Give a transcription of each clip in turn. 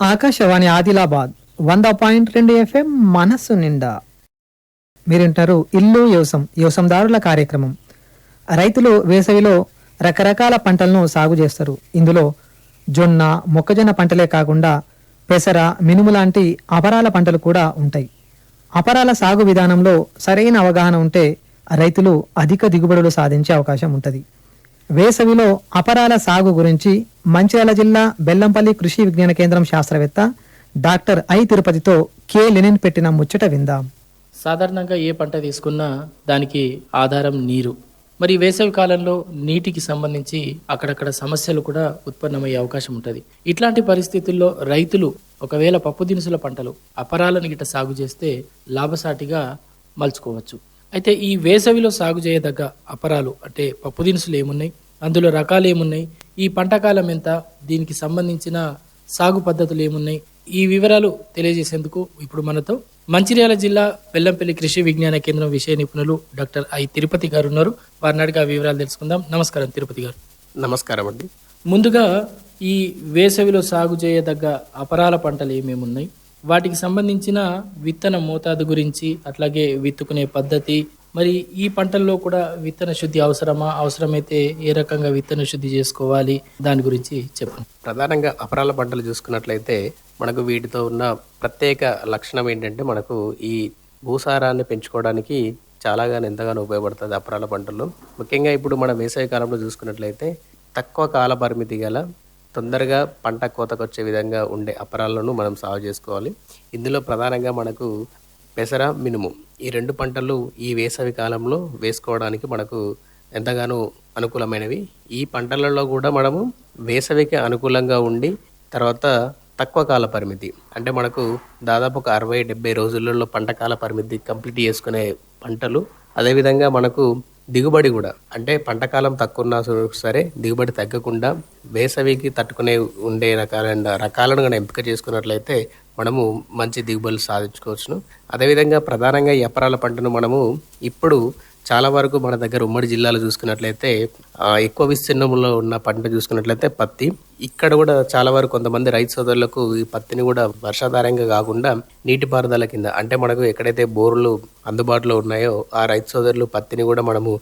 ఆకాశవాణి ఆదిలాబాద్ వంద పాయింట్ రెండు ఎఫ్ఎం మనస్సు నిండా. మీరుంటారు ఇల్లు యోసం యోసందారుల కార్యక్రమం. రైతులు వేసవిలో రకరకాల పంటలను సాగు చేస్తారు. ఇందులో జొన్న మొక్కజొన్న పంటలే కాకుండా పెసర మినుము లాంటి అపరాల పంటలు కూడా ఉంటాయి. అపరాల సాగు విధానంలో సరైన అవగాహన ఉంటే రైతులు అధిక దిగుబడులు సాధించే అవకాశం ఉంటుంది. వేసవిలో అపరాల సాగు గురించి మంచిర్యాల జిల్లా బెల్లంపల్లి కృషి విజ్ఞాన కేంద్రం శాస్త్రవేత్త డాక్టర్ ఐ తిరుపతితో కే లెనిన్ పెట్టిన ముచ్చట విందాం. సాధారణంగా ఏ పంట తీసుకున్నా దానికి ఆధారం నీరు. మరి వేసవి కాలంలో నీటికి సంబంధించి అక్కడక్కడ సమస్యలు కూడా ఉత్పన్నమయ్యే అవకాశం ఉంటుంది. ఇట్లాంటి పరిస్థితుల్లో రైతులు ఒకవేళ పప్పు దినుసుల పంటలు అపరాలను గిట్ట సాగు చేస్తే లాభసాటిగా మలుచుకోవచ్చు. అయితే ఈ వేసవిలో సాగు చేయదగ్గ అపరాలు అంటే పప్పు దినుసులు ఏమున్నాయి? అందులో రకాలు ఏమున్నాయి? ఈ పంట కాలం ఎంత? దీనికి సంబంధించిన సాగు పద్ధతులు ఏమున్నాయి? ఈ వివరాలు తెలియజేసేందుకు ఇప్పుడు మనతో మంచిర్యాల జిల్లా బెల్లంపల్లి కృషి విజ్ఞాన కేంద్రం విషయ నిపుణులు డాక్టర్ ఐ తిరుపతి గారు ఉన్నారు. వారిని అడిగి ఆ వివరాలు తెలుసుకుందాం. నమస్కారం తిరుపతి గారు. నమస్కారం అండి. ముందుగా ఈ వేసవిలో సాగు చేయదగ్గ అపరాల పంటలు ఏమేమి ఉన్నాయి వాటికి సంబంధించిన విత్తన మోతాదు గురించి అట్లాగే విత్తుకునే పద్ధతి మరి ఈ పంటల్లో కూడా విత్తన శుద్ధి అవసరమా? అవసరమైతే ఏ రకంగా విత్తన శుద్ధి చేసుకోవాలి? దాని గురించి చెప్పండి. ప్రధానంగా అపరాల పంటలు చూసుకున్నట్లయితే మనకు వీటితో ఉన్న ప్రత్యేక లక్షణం ఏంటంటే మనకు ఈ భూసారాన్ని పెంచుకోవడానికి చాలాగానే ఎంతగానో ఉపయోగపడుతుంది అపరాల పంటల్లో ముఖ్యంగా ఇప్పుడు మన వేసవి కాలంలో చూసుకున్నట్లయితే తక్కువ కాల పరిమితి గల తొందరగా పంట కోతకు వచ్చే విధంగా ఉండే అపరాలను మనం సాగు చేసుకోవాలి. ఇందులో ప్రధానంగా మనకు పెసర మినుము. ఈ రెండు పంటలు ఈ వేసవి కాలంలో వేసుకోవడానికి మనకు ఎంతగానో అనుకూలమైనవి. ఈ పంటలలో కూడా మనము వేసవికి అనుకూలంగా ఉండి తర్వాత తక్కువ కాల పరిమితి. అంటే మనకు దాదాపు ఒక అరవై డెబ్బై రోజులలో పంట కాల పరిమితి కంప్లీట్ చేసుకునే పంటలు. అదేవిధంగా మనకు దిగుబడి కూడా. అంటే పంట కాలం తక్కువ ఉన్నా సరే దిగుబడి తగ్గకుండా వేసవికి తట్టుకునే ఉండే రకాలైన రకాలను కానీ ఎంపిక చేసుకున్నట్లయితే మనము మంచి దిగుబడులు సాధించుకోవచ్చును. అదేవిధంగా ప్రధానంగా ఎపరాల పంటను మనము ఇప్పుడు చాలా వరకు మన దగ్గర ఉమ్మడి జిల్లాలో చూసుకున్నట్లయితే ఎక్కువ విస్తీర్ణంలో ఉన్న పంట చూసుకున్నట్లయితే పత్తి ఇక్కడ కూడా చాలా వరకు కొంతమంది రైతు సోదరులకు ఈ పత్తిని కూడా వర్షాధారంగా కాకుండా నీటిపారుదల కింద అంటే మనకు ఎక్కడైతే బోర్లు అందుబాటులో ఉన్నాయో ఆ రైతు సోదరులు పత్తిని కూడా మనము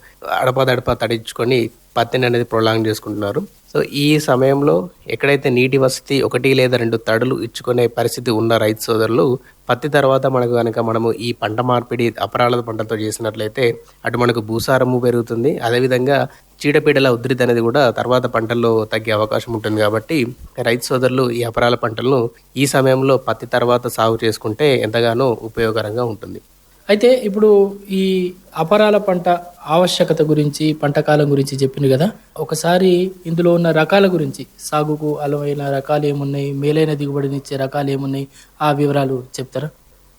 అడపదడప తడించుకొని పత్తిని అనేది ప్రొలాంగ్ చేసుకుంటున్నారు. సో ఈ సమయంలో ఎక్కడైతే నీటి వసతి ఒకటి లేదా రెండు తడులు ఇచ్చుకునే పరిస్థితి ఉన్న రైతు సోదరులు పత్తి తర్వాత మనకు కనుక మనము ఈ పంట మార్పిడి అపరాల పంటతో చేసినట్లయితే అటు మనకు భూసారము పెరుగుతుంది. అదేవిధంగా చీడపీడల ఉధృతి అనేది కూడా తర్వాత పంటల్లో తగ్గే అవకాశం ఉంటుంది కాబట్టి రైతు సోదరులు ఈ అపరాల పంటలను ఈ సమయంలో పత్తి తర్వాత సాగు చేసుకుంటే ఎంతగానో ఉపయోగకరంగా ఉంటుంది. అయితే ఇప్పుడు ఈ అపరాల పంట ఆవశ్యకత గురించి పంట కాలం గురించి చెప్పింది కదా. ఒకసారి ఇందులో ఉన్న రకాల గురించి సాగుకు అలవైన రకాలు ఏమున్నాయి మేలైన దిగుబడినిచ్చే రకాలు ఏమున్నాయి ఆ వివరాలు చెప్తారా?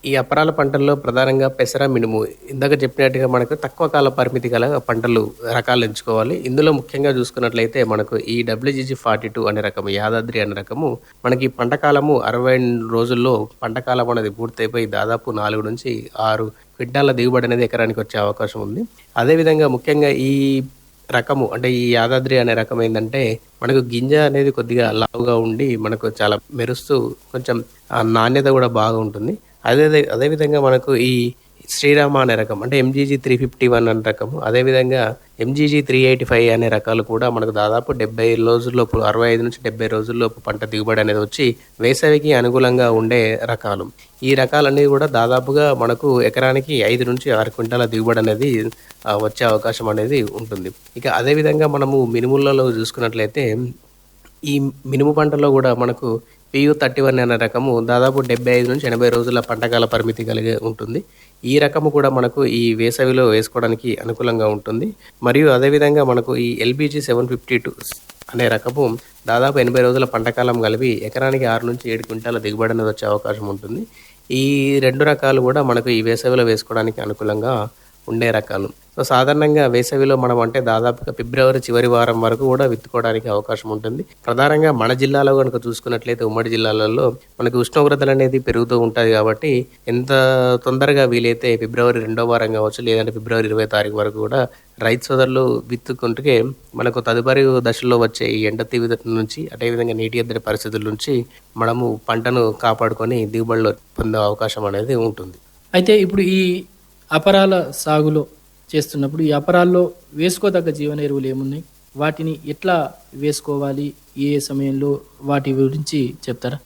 ఈ అపరాల పంటల్లో ప్రధానంగా పెసర మినుము. ఇందాక చెప్పినట్టుగా మనకు తక్కువ కాల పరిమితి గల పంటలు రకాలు ఎంచుకోవాలి. ఇందులో ముఖ్యంగా చూసుకున్నట్లయితే మనకు ఈ డబ్ల్యూజీజీ ఫార్టీ టూ అనే రకము యాదాద్రి అనే రకము. మనకి పంటకాలము అరవై రోజుల్లో పంట కాలం అనేది పూర్తయిపోయి దాదాపు నాలుగు నుంచి ఆరు క్వింటాల దిగుబడి అనేది ఎకరానికి వచ్చే అవకాశం ఉంది. అదేవిధంగా ముఖ్యంగా ఈ రకము అంటే ఈ యాదాద్రి అనే రకం ఏంటంటే మనకు గింజ అనేది కొద్దిగా లావుగా ఉండి మనకు చాలా మెరుస్తూ కొంచెం నాణ్యత కూడా బాగా ఉంటుంది. అదే అదేవిధంగా మనకు ఈ శ్రీరామ అనే రకం అంటే ఎంజీజీ త్రీ ఫిఫ్టీ వన్ అనే రకము అదేవిధంగా ఎంజీజీ త్రీ ఎయిటీ ఫైవ్ అనే రకాలు కూడా మనకు దాదాపు డెబ్బై రోజుల్లోపు అరవై ఐదు నుంచి డెబ్బై రోజుల్లోపు పంట దిగుబడి అనేది వచ్చి వేసవికి అనుకూలంగా ఉండే రకాలు. ఈ రకాలన్నీ కూడా దాదాపుగా మనకు ఎకరానికి ఐదు నుంచి ఆరు క్వింటాల దిగుబడి అనేది వచ్చే అవకాశం అనేది ఉంటుంది. ఇక అదేవిధంగా మనము మినుములలో చూసుకున్నట్లయితే ఈ మినుము పంటలో కూడా మనకు పియు థర్టీ వన్ అనే రకము దాదాపు డెబ్బై ఐదు నుంచి ఎనభై రోజుల పంటకాల పరిమితి కలిగి ఉంటుంది. ఈ రకము కూడా మనకు ఈ వేసవిలో వేసుకోవడానికి అనుకూలంగా ఉంటుంది. మరియు అదేవిధంగా మనకు ఈ ఎల్బీజీ సెవెన్ ఫిఫ్టీ టూ అనే రకము దాదాపు ఎనభై రోజుల పంటకాలం కలిపి ఎకరానికి ఆరు నుంచి ఏడు క్వింటాల దిగుబడి అనేది వచ్చే అవకాశం ఉంటుంది. ఈ రెండు రకాలు కూడా మనకు ఈ వేసవిలో వేసుకోవడానికి అనుకూలంగా ఉండే రకాలు. సో సాధారణంగా వేసవిలో మనం అంటే దాదాపుగా ఫిబ్రవరి చివరి వారం వరకు కూడా విత్తుకోవడానికి అవకాశం ఉంటుంది. ప్రధానంగా మన జిల్లాలో కనుక చూసుకున్నట్లయితే ఉమ్మడి జిల్లాలలో మనకి ఉష్ణోగ్రతలు అనేది పెరుగుతూ ఉంటుంది కాబట్టి ఎంత తొందరగా వీలైతే ఫిబ్రవరి రెండో వారం కావచ్చు లేదంటే ఫిబ్రవరి ఇరవై తారీఖు వరకు కూడా రైతు సోదరులు విత్తుకుంటే మనకు తదుపరి దశలో వచ్చే ఈ ఎండ తీవ్రత నుంచి అదేవిధంగా నీటి ఎద్దడి పరిస్థితుల నుంచి మనము పంటను కాపాడుకొని దిగుబడిలో పొందే అవకాశం అనేది ఉంటుంది. అయితే ఇప్పుడు ఈ అపరాల సాగులో చేస్తున్నప్పుడు ఈ అపరాల్లో వేసుకోదగ్గ జీవన ఎరువులు ఏమున్నాయి? వాటిని ఎట్లా వేసుకోవాలి? ఏ సమయంలో? వాటి గురించి చెప్తారా?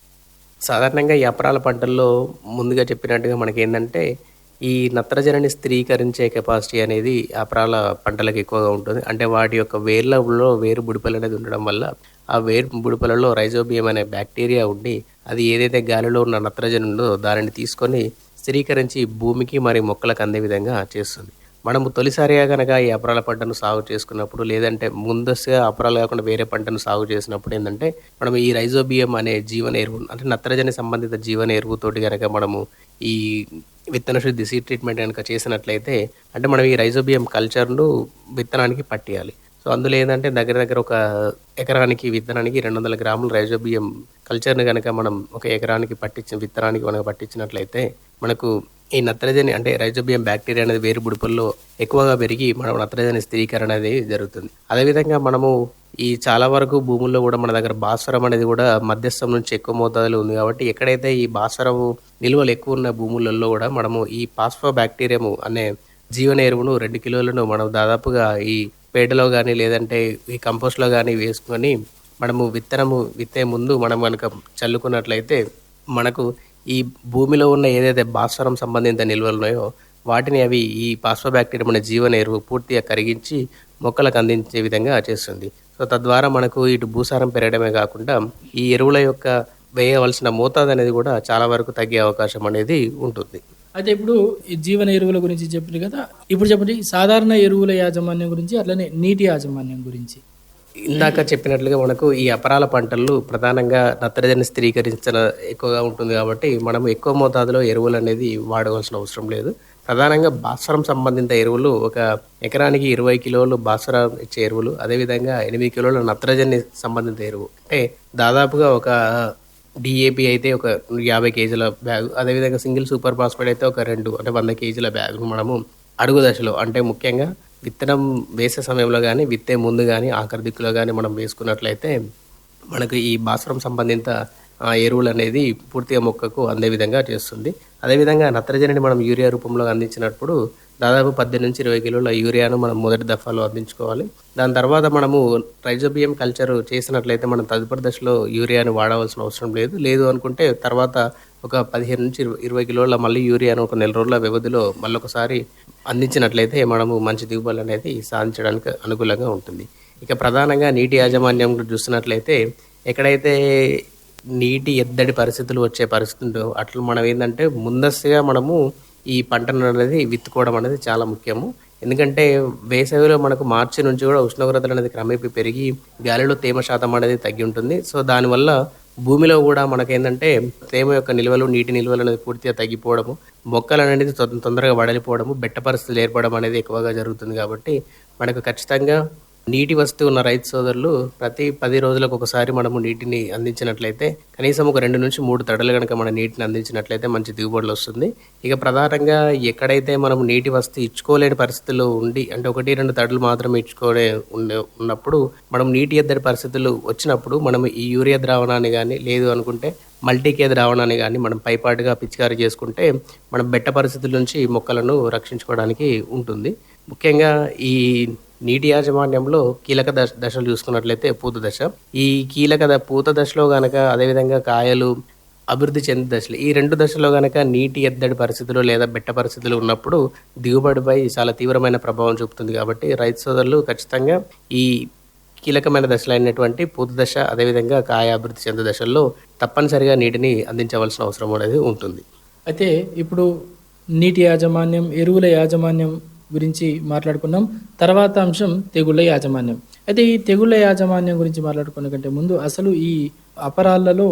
సాధారణంగా ఈ అపరాల పంటల్లో ముందుగా చెప్పినట్టుగా మనకి ఏంటంటే ఈ నత్రజనిని స్థిరీకరించే కెపాసిటీ అనేది అపరాల పంటలకు ఎక్కువగా ఉంటుంది. అంటే వాటి యొక్క వేర్లలో వేరు బుడిపలు అనేది ఉండడం వల్ల ఆ వేరు బుడిపలలో రైజోబియం అనే బ్యాక్టీరియా ఉండి అది ఏదైతే గాలిలో ఉన్న నత్రజని ఉందో దానిని తీసుకొని స్థిరీకరించి భూమికి మరియు మొక్కలకు అందే విధంగా చేస్తుంది. మనము తొలిసారిగా కనుక ఈ అపరాల పంటను సాగు చేసుకున్నప్పుడు లేదంటే ముందస్తుగా అపరాలు కాకుండా వేరే పంటను సాగు చేసినప్పుడు ఏంటంటే మనం ఈ రైజోబియం అనే జీవన ఎరువు అంటే నత్రజని సంబంధిత జీవన ఎరువుతోటి కనుక మనము ఈ విత్తన శుద్ధి సీడ్ ట్రీట్మెంట్ కనుక చేసినట్లయితే అంటే మనం ఈ రైజోబియం కల్చర్ను విత్తనానికి పట్టేయాలి. సో అందులో ఏంటంటే దగ్గర దగ్గర ఒక ఎకరానికి విత్తనానికి రెండు వందల గ్రాముల రైజోబియం కల్చర్ని కనుక మనం ఒక ఎకరానికి పట్టించిన విత్తనానికి మనకు పట్టించినట్లయితే మనకు ఈ నత్రజని అంటే రైజోబియం బ్యాక్టీరియా అనేది వేరు బుడుపుల్లో ఎక్కువగా పెరిగి మనం నత్రజని స్థిరీకరణ అనేది జరుగుతుంది. అదేవిధంగా మనము ఈ చాలా వరకు భూముల్లో కూడా మన దగ్గర భాస్వరం అనేది కూడా మధ్యస్థం నుంచి ఎక్కువ మోతాదులో ఉంది కాబట్టి ఎక్కడైతే ఈ భాస్వరము నిల్వలు ఎక్కువ ఉన్న భూములలో కూడా మనము ఈ పాస్ఫో బ్యాక్టీరియము అనే జీవన ఎరువును రెండు కిలోలను మనం దాదాపుగా ఈ పేడలో కానీ లేదంటే ఈ కంపోస్ట్లో కానీ వేసుకొని మనము విత్తనము విత్తే ముందు మనం కనుక చల్లుకున్నట్లయితే మనకు ఈ భూమిలో ఉన్న ఏదైతే భాస్వరం సంబంధిత నిల్వలు ఉన్నాయో వాటిని అవి ఈ పాస్పోబ్యాక్టీరియా మన జీవన ఎరువు పూర్తిగా కరిగించి మొక్కలకు అందించే విధంగా చేస్తుంది. సో తద్వారా మనకు ఇటు భూసారం పెరగడమే కాకుండా ఈ ఎరువుల యొక్క వేయవలసిన మోతాదు అనేది కూడా చాలా వరకు తగ్గే అవకాశం అనేది ఉంటుంది. అయితే ఇప్పుడు ఈ జీవన ఎరువుల గురించి చెప్పారు కదా ఇప్పుడు చెప్పండి సాధారణ ఎరువుల యాజమాన్యం గురించి అట్లనే నీటి యాజమాన్యం గురించి. ఇందాక చెప్పినట్లుగా మనకు ఈ అపరాల పంటలు ప్రధానంగా నత్రజని స్థిరీకరించిన ఎక్కువగా ఉంటుంది కాబట్టి మనం ఎక్కువ మోతాదులో ఎరువులు అనేది వాడవలసిన అవసరం లేదు. ప్రధానంగా భాస్వరం సంబంధిత ఎరువులు ఒక ఎకరానికి ఇరవై కిలోలు భాస్వరం ఇచ్చే ఎరువులు అదేవిధంగా ఎనిమిది కిలోల నత్రజని సంబంధిత ఎరువు. అంటే దాదాపుగా ఒక డిఏపి అయితే ఒక యాభై కేజీల బ్యాగ్ అదేవిధంగా సింగిల్ సూపర్ ఫాస్ఫేట్ అయితే ఒక రెండు అంటే వంద కేజీల బ్యాగ్ మనము అడుగు దశలో అంటే ముఖ్యంగా విత్తనం వేసే సమయంలో కానీ విత్తే ముందు కానీ ఆఖరి దిక్కులో కానీ మనం వేసుకున్నట్లయితే మనకు ఈ భాస్వరం సంబంధిత ఎరువులు అనేది పూర్తిగా మొక్కకు అందే విధంగా చేస్తుంది. అదేవిధంగా నత్రజనిని మనం యూరియా రూపంలో అందించినప్పుడు దాదాపు పద్దెనిమిది నుంచి ఇరవై కిలోల యూరియాను మనం మొదటి దఫాలో అందించుకోవాలి. దాని తర్వాత మనము రైజోబియం కల్చర్ చేసినట్లయితే మనం తదుపరి దశలో యూరియాను వాడవలసిన అవసరం లేదు. లేదు అనుకుంటే తర్వాత ఒక పదిహేను నుంచి ఇరవై కిలోల మళ్ళీ యూరియాను ఒక నెల రోజుల వ్యవధిలో మళ్ళీ ఒకసారి అందించినట్లయితే మనము మంచి దిగుబడులు అనేది సాధించడానికి అనుకూలంగా ఉంటుంది. ఇక ప్రధానంగా నీటి యాజమాన్యం చూసినట్లయితే ఎక్కడైతే నీటి ఎద్దడి పరిస్థితులు వచ్చే పరిస్థితి ఉందో అట్లా మనం ఏంటంటే ముందస్తుగా మనము ఈ పంటను అనేది విత్తుకోవడం అనేది చాలా ముఖ్యము. ఎందుకంటే వేసవిలో మనకు మార్చి నుంచి కూడా ఉష్ణోగ్రతలు అనేది క్రమేపీ పెరిగి గాలిలో తేమ శాతం అనేది తగ్గి ఉంటుంది. సో దానివల్ల భూమిలో కూడా మనకేంటంటే తేమ యొక్క నిల్వలు నీటి నిల్వలు అనేది పూర్తిగా తగ్గిపోవడము మొక్కలు అనేది తొందరగా వడలిపోవడము బెట్ట పరిస్థితులు ఏర్పడడం అనేది ఎక్కువగా జరుగుతుంది కాబట్టి మనకు ఖచ్చితంగా నీటి వస్తూ ఉన్న రైతు సోదరులు ప్రతి పది రోజులకు ఒకసారి మనము నీటిని అందించినట్లయితే కనీసం ఒక రెండు నుంచి మూడు తడలు కనుక మన నీటిని అందించినట్లయితే మంచి దిగుబడులు వస్తుంది. ఇక ప్రధానంగా ఎక్కడైతే మనం నీటి వస్తు ఇచ్చుకోలేని పరిస్థితుల్లో ఉండి అంటే ఒకటి రెండు తడలు మాత్రమే ఇచ్చుకోలే ఉండే ఉన్నప్పుడు మనం నీటి ఎద్దడి పరిస్థితులు వచ్చినప్పుడు మనం ఈ యూరియా ద్రావణాన్ని కానీ లేదు అనుకుంటే మల్టీకే ద్రావణాన్ని కానీ మనం పైపాటుగా పిచికారీ చేసుకుంటే మనం బెట్ట పరిస్థితుల నుంచి మొక్కలను రక్షించుకోవడానికి ఉంటుంది. ముఖ్యంగా ఈ నీటి యాజమాన్యంలో కీలక దశ దశలు చూసుకున్నట్లయితే పూత దశ. ఈ కీలక ద- పూత దశలో గనక అదేవిధంగా కాయలు అభివృద్ధి చెందే దశలు. ఈ రెండు దశలో గనక నీటి ఎద్దడి పరిస్థితులు లేదా బెట్ట పరిస్థితులు ఉన్నప్పుడు దిగుబడిపై చాలా తీవ్రమైన ప్రభావం చూపుతుంది కాబట్టి రైతు సోదరులు ఖచ్చితంగా ఈ కీలకమైన దశలు అయినటువంటి పూత దశ అదేవిధంగా కాయ అభివృద్ధి చెందే దశల్లో తప్పనిసరిగా నీటిని అందించవలసిన అవసరం అనేది ఉంటుంది. అయితే ఇప్పుడు నీటి యాజమాన్యం ఎరువుల యాజమాన్యం గురించి మాట్లాడుకున్నాం. తర్వాత అంశం తెగుళ్ళ యాజమాన్యం. అయితే ఈ తెగుళ్ళ యాజమాన్యం గురించి మాట్లాడుకునే కంటే ముందు అసలు ఈ అపరాలలో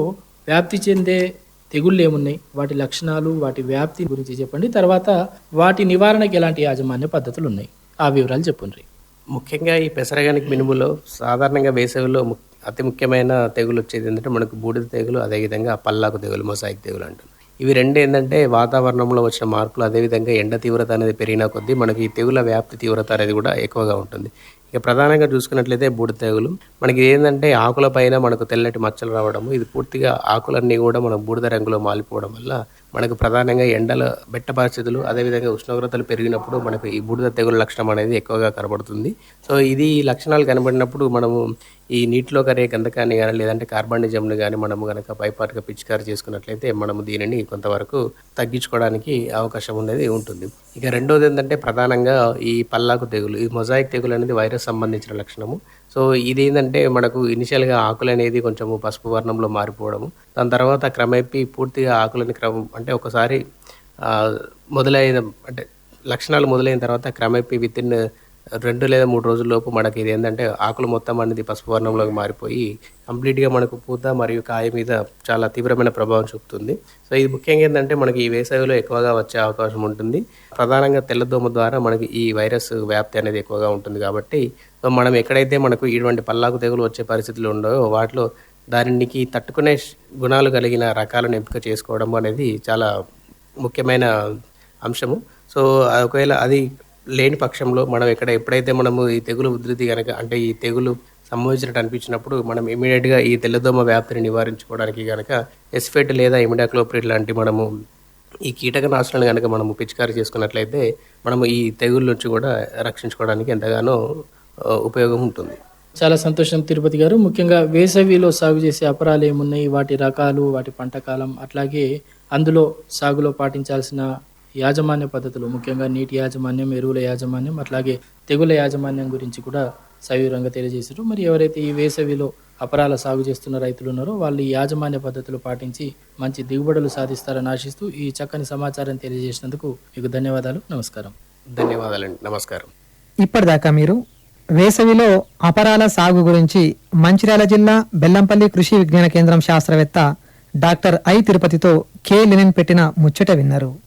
వ్యాప్తి చెందే తెగుళ్ళు ఏమున్నాయి? వాటి లక్షణాలు వాటి వ్యాప్తి గురించి చెప్పండి. తర్వాత వాటి నివారణకి ఎలాంటి యాజమాన్య పద్ధతులు ఉన్నాయి? ఆ వివరాలు చెప్పండి ముఖ్యంగా ఈ పెసరగానికి మినుములో సాధారణంగా వేసవిలో ము- అతి ముఖ్యమైన తెగులు వచ్చేది ఏంటంటే మనకు బూడిద తెగులు అదేవిధంగా పల్లాకు తెగులు మొసాయిక్ తెగులు అంటున్నాం ఇవి రెండు ఏంటంటే వాతావరణంలో వచ్చిన మార్పులు అదేవిధంగా ఎండ తీవ్రత అనేది పెరిగిన కొద్దీ మనకి తెగుల వ్యాప్తి తీవ్రత అనేది కూడా ఎక్కువగా ఉంటుంది. ఇక ప్రధానంగా చూసుకున్నట్లయితే బూడిద తెగులు. మనకి ఏంటంటే ఆకుల పైన మనకు తెల్లటి మచ్చలు రావడము ఇది పూర్తిగా ఆకులన్నీ కూడా మనం బూడిద రంగులో మాలిపోవడం వల్ల మనకు ప్రధానంగా ఎండల బెట్ట పరిస్థితులు అదేవిధంగా ఉష్ణోగ్రతలు పెరిగినప్పుడు మనకు ఈ బూడిద తెగులు లక్షణం అనేది ఎక్కువగా కనబడుతుంది. సో ఇది లక్షణాలు కనబడినప్పుడు మనము ఈ నీటిలో కరే గంధకాన్ని కానీ లేదంటే కార్బానిజంని కానీ మనము కనుక పైపాటుగా పిచికారి చేసుకున్నట్లయితే మనము దీనిని కొంతవరకు తగ్గించుకోవడానికి అవకాశం అనేది ఉంటుంది. ఇక రెండోది ఏంటంటే ప్రధానంగా ఈ పల్లాకు తెగులు ఈ మొజాయిక్ తెగులు అనేది వైరస్ సంబంధించిన లక్షణము. సో ఇది ఏంటంటే మనకు ఇనిషియల్గా ఆకులు అనేది కొంచెము పసుపు వర్ణంలో మారిపోవడము. దాని తర్వాత క్రమేపీ పూర్తిగా ఆకులని క్రమం అంటే ఒకసారి మొదలైన అంటే లక్షణాలు మొదలైన తర్వాత క్రమేపీ విత్ ఇన్ రెండు లేదా మూడు రోజుల్లోపు మనకి ఇది ఏంటంటే ఆకులు మొత్తం అనేది పసుపు వర్ణంలోకి మారిపోయి కంప్లీట్గా మనకు పూత మరియు కాయ మీద చాలా తీవ్రమైన ప్రభావం చూపుతుంది. సో ఇది ముఖ్యంగా ఏంటంటే మనకి ఈ వేసవిలో ఎక్కువగా వచ్చే అవకాశం ఉంటుంది. ప్రధానంగా తెల్లదోమ ద్వారా మనకి ఈ వైరస్ వ్యాప్తి అనేది ఎక్కువగా ఉంటుంది కాబట్టి సో మనం ఎక్కడైతే మనకు ఇటువంటి పల్లాకు తెగులు వచ్చే పరిస్థితులు ఉండవో వాటిలో దానికి తట్టుకునే గుణాలు కలిగిన రకాలను ఎంపిక చేసుకోవడం అనేది చాలా ముఖ్యమైన అంశము. సో ఒకవేళ అది లేని పక్షంలో మనం ఎక్కడ ఎప్పుడైతే మనము ఈ తెగులు ఉధృతి కనుక అంటే ఈ తెగులు సంభవించినట్టు అనిపించినప్పుడు మనం ఇమీడియట్గా ఈ తెల్లదోమ వ్యాప్తిని నివారించుకోవడానికి కనుక ఎస్ఫెట్ లేదా ఇమిడాక్లోప్రిడ్ లాంటి మనము ఈ కీటకనాశనాలు కనుక మనము పిచికారి చేసుకున్నట్లయితే మనము ఈ తెగుళ్ళ నుంచి కూడా రక్షించుకోవడానికి ఎంతగానో ఉపయోగం ఉంటుంది. చాలా సంతోషం తిరుపతి గారు. ముఖ్యంగా వేసవిలో సాగు చేసే అపరాలు ఏమున్నాయి? వాటి రకాలు వాటి పంట కాలం అట్లాగే అందులో సాగులో పాటించాల్సిన యాజమాన్య పద్ధతులు ముఖ్యంగా నీటి యాజమాన్యం ఎరువుల యాజమాన్యం అట్లాగే తెగుల యాజమాన్యం గురించి కూడా సవివరంగా తెలియజేశారు. మరి ఎవరైతే ఈ వేసవిలో అపరాల సాగు చేస్తున్న రైతులు ఉన్నారో వాళ్ళు ఈ యాజమాన్య పద్ధతులు పాటించి మంచి దిగుబడులు సాధిస్తారని ఆశిస్తూ ఈ చక్కని సమాచారం తెలియజేసినందుకు మీకు ధన్యవాదాలు. నమస్కారం. ధన్యవాదాలండి. నమస్కారం. ఇప్పటిదాకా మీరు వేసవిలో అపరాల సాగు గురించి మంచిర్యాల జిల్లా బెల్లంపల్లి కృషి విజ్ఞాన కేంద్రం శాస్త్రవేత్త డాక్టర్ ఐ తిరుపతితో కె లెనిన్ పెట్టిన ముచ్చట విన్నారు.